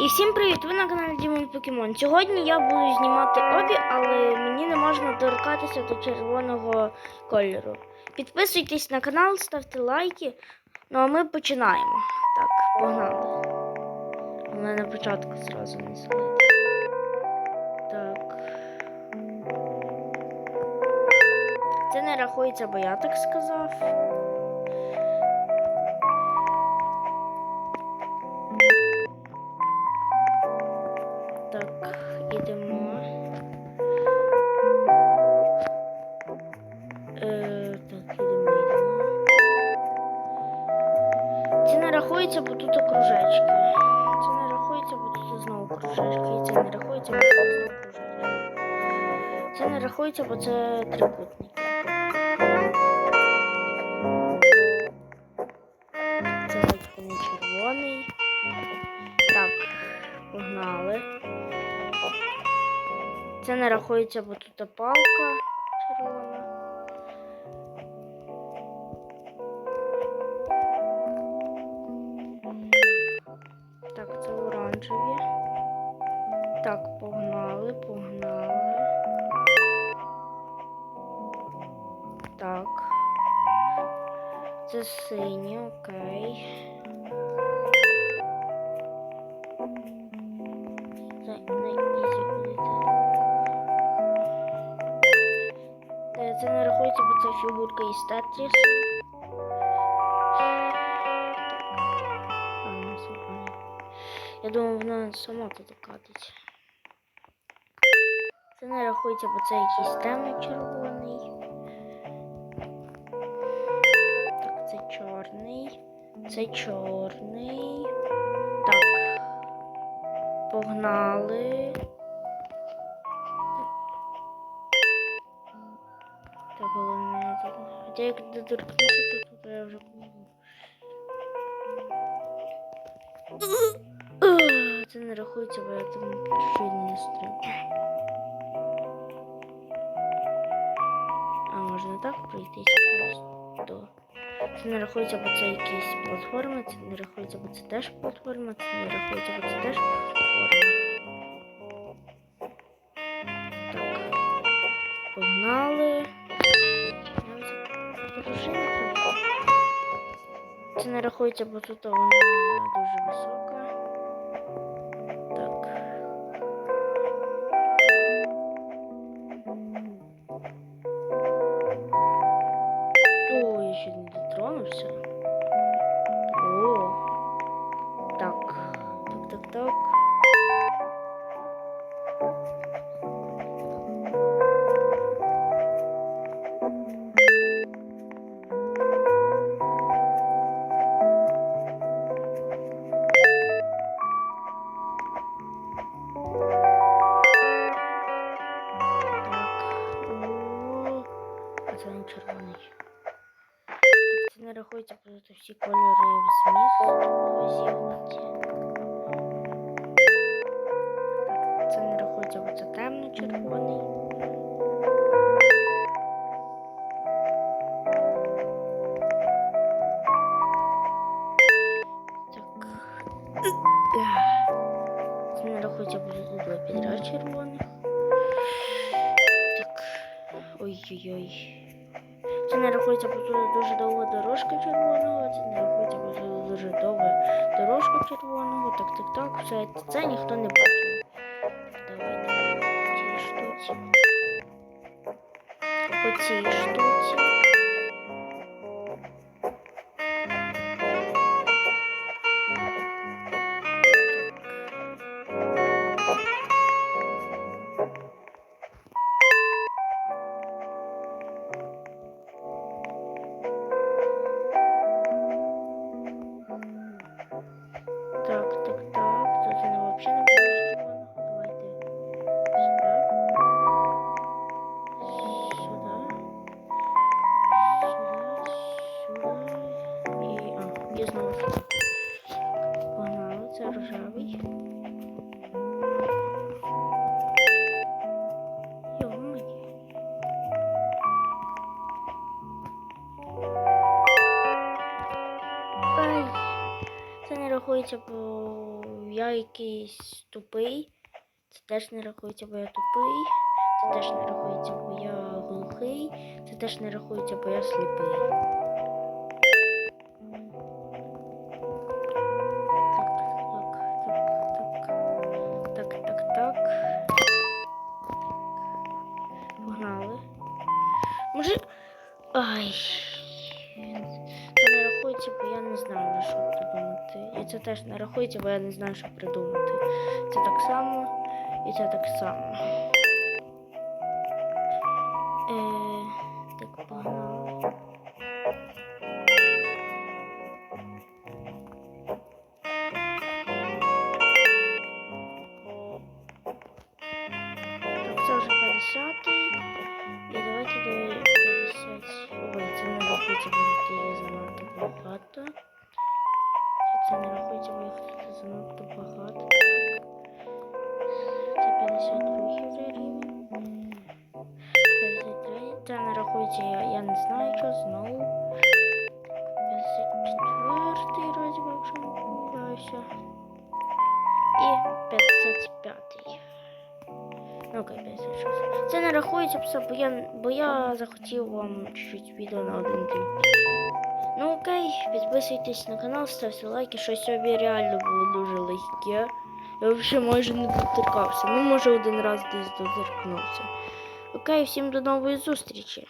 І всім привіт! Ви на каналі Дімон Покемон. Сьогодні я буду знімати обі, але мені не можна торкатися до червоного кольору. Підписуйтесь на канал, ставте лайки. Ну а ми починаємо. Так, погнали. Але на початку зразу не слайд. Так. Це не рахується, бо я так сказав. Рахується, бо тут кружечки. Це не рахується, бо тут знову кружечки. І це не рахується, бо тут знову кружечки. Це не рахується, бо це трикутники. Це не червоний. Так, погнали. Це не рахується, бо тут палка червона. Так, це оранжеві. Так, погнали, погнали. Так. Це сині, окей. Е, Це не рахується, бо це фігурка із Тетрісу. Я думаю, вона сама тут катить. Це не рахується, бо це якийсь темний червоний. Так, це чорний. Це чорний. Так. Погнали. Так, головне тут. Хоча як доторкнуся, то тут я вже помогу. Це не рахується, бо я там чуть не. А можна так пройтися просто. Це не рахується, бо це якісь платформи, це не рахується, бо це теж платформа, це не рахується, бо це теж платформа. Так. Погнали. Це не рахується, бо тут вона дуже висока. Ще не дотронувся. О. Так, так, так. Так. це не рахується, бо тут всі кольори в зміст зігнуті. Так, це не рахується, бо це темно-червоний. Так. Це не рахується, бо тут було підряд червоних. Так. Ой-ой-ой. Це не рахується, бо дуже довга дорожка червоного. Це не рахується, бо дуже довга дорожка червоного. Так, так, так. Все це ніхто не бачив. Давай по цій штуці. По цій штуці. Не рахується, бо я якийсь тупий. Це теж не рахується, бо я тупий. Це теж не рахується, бо я глухий. Це теж не рахується, бо я сліпий. Так, так, так, так, так, так. Погнали. Може. Ай. Рахується, бо я не знаю, на що придумати. І це теж не рахується, бо я не знаю, що придумати. Це так само і це так само. Е, так, погнали. Це вже 50-й. І давайте до 50. Ой, це не рахується, бо їх є занадто багато. Це не рахується, бо їх занадто багато. Це 52 вже рівень. 53. Це не рахується, я, я не знаю, що знову. 54 вроді би, якщо не помиляюся. І 55. Ну, окей, 56. Це не рахується бо я, бо я захотів вам чуть-чуть відео на один день. Підписуйтесь на канал, ставте лайки, що сьогодні реально було дуже легке. Я взагалі майже не доторкався. Ну, може, один раз десь доторкнувся. Окей, всім до нової зустрічі.